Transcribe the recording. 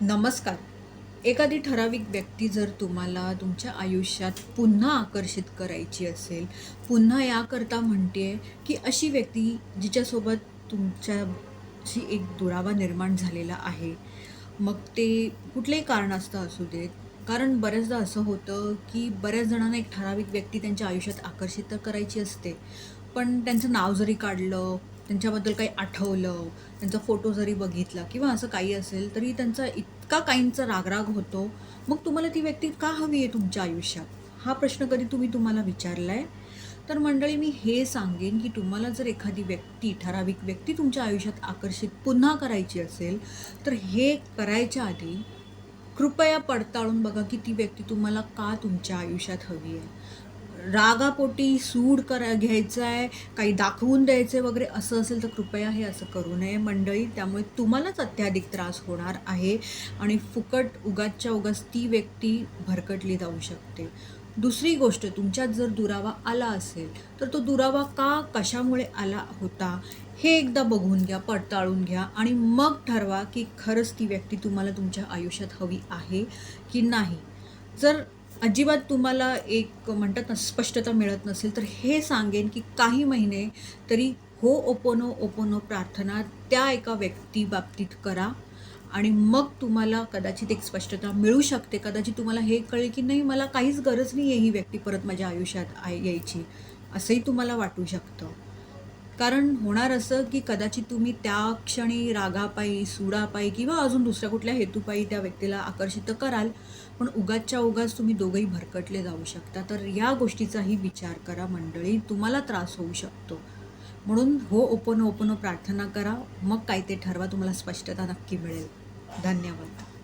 नमस्कार. एखादी ठराविक व्यक्ती जर तुम्हाला तुमच्या आयुष्यात पुन्हा आकर्षित करायची असेल पुन्हा याकरता म्हणते आहे की अशी व्यक्ती जिच्यासोबत तुमच्याशी एक दुरावा निर्माण झालेला आहे मग ते कुठलेही कारणास्तव असू देत. कारण बऱ्याचदा असं होतं की बऱ्याच जणांना एक ठराविक व्यक्ती त्यांच्या आयुष्यात आकर्षित तर करायची असते पण त्यांचं नाव जरी काढलं त्यांच्याबद्दल काही आठवलं त्यांचा फोटो जरी बघितला किंवा असं काही असेल तरी त्यांचा इतका काहींचा रागराग होतो. मग तुम्हाला ती व्यक्ती का हवी आहे तुमच्या आयुष्यात? हा प्रश्न कधी तुम्ही तुम्हाला विचारला आहे तर मंडळी मी हे सांगेन की तुम्हाला जर एखादी व्यक्ती ठराविक व्यक्ती तुमच्या आयुष्यात आकर्षित पुन्हा करायची असेल तर हे करायच्या आधी कृपया पडताळून बघा की ती व्यक्ती तुम्हाला का तुमच्या आयुष्यात हवी आहे. रागापोटी सूड करा घ्यायचं आहे काही दाखवून द्यायचे वगैरे असं असेल तर कृपया हे असं करू नये मंडळी. त्यामुळे तुम्हालाच अत्याधिक त्रास होणार आहे आणि फुकट उगाचच्या उगाच ती व्यक्ती भरकटली जाऊ शकते. दुसरी गोष्ट तुमच्यात जर दुरावा आला असेल तर तो दुरावा का कशामुळे आला होता हे एकदा बघून घ्या पडताळून घ्या आणि मग ठरवा की खरंच ती व्यक्ती तुम्हाला तुमच्या आयुष्यात हवी आहे की नाही. जर अजिबात तुम्हाला एक म्हणतात ना स्पष्टता मिळत नसेल तर हे सांगेन की काही महिने तरी हो ओपोनो ओपोनो प्रार्थना त्या एका व्यक्ती बाबतीत करा आणि मग तुम्हाला कदाचित एक स्पष्टता मिळू शकते. कदाचित तुम्हाला हे कळेल की नाही मला काहीच गरज नाही आहे ही व्यक्ती परत माझ्या आयुष्यात आय यायची. असंही तुम्हाला वाटू शकतं. कारण होणार असं की कदाचित तुम्ही त्या क्षणी रागापायी सुडापायी किंवा अजून दुसऱ्या कुठल्या हेतूपायी त्या व्यक्तीला आकर्षित कराल पण उगाचच्या उगाच तुम्ही दोघंही भरकटले जाऊ शकता. तर या गोष्टीचाही विचार करा मंडळी. तुम्हाला त्रास होऊ शकतो. म्हणून हो ओपन ओपन प्रार्थना करा. मग काय ते ठरवा तुम्हाला स्पष्टता नक्की मिळेल. धन्यवाद.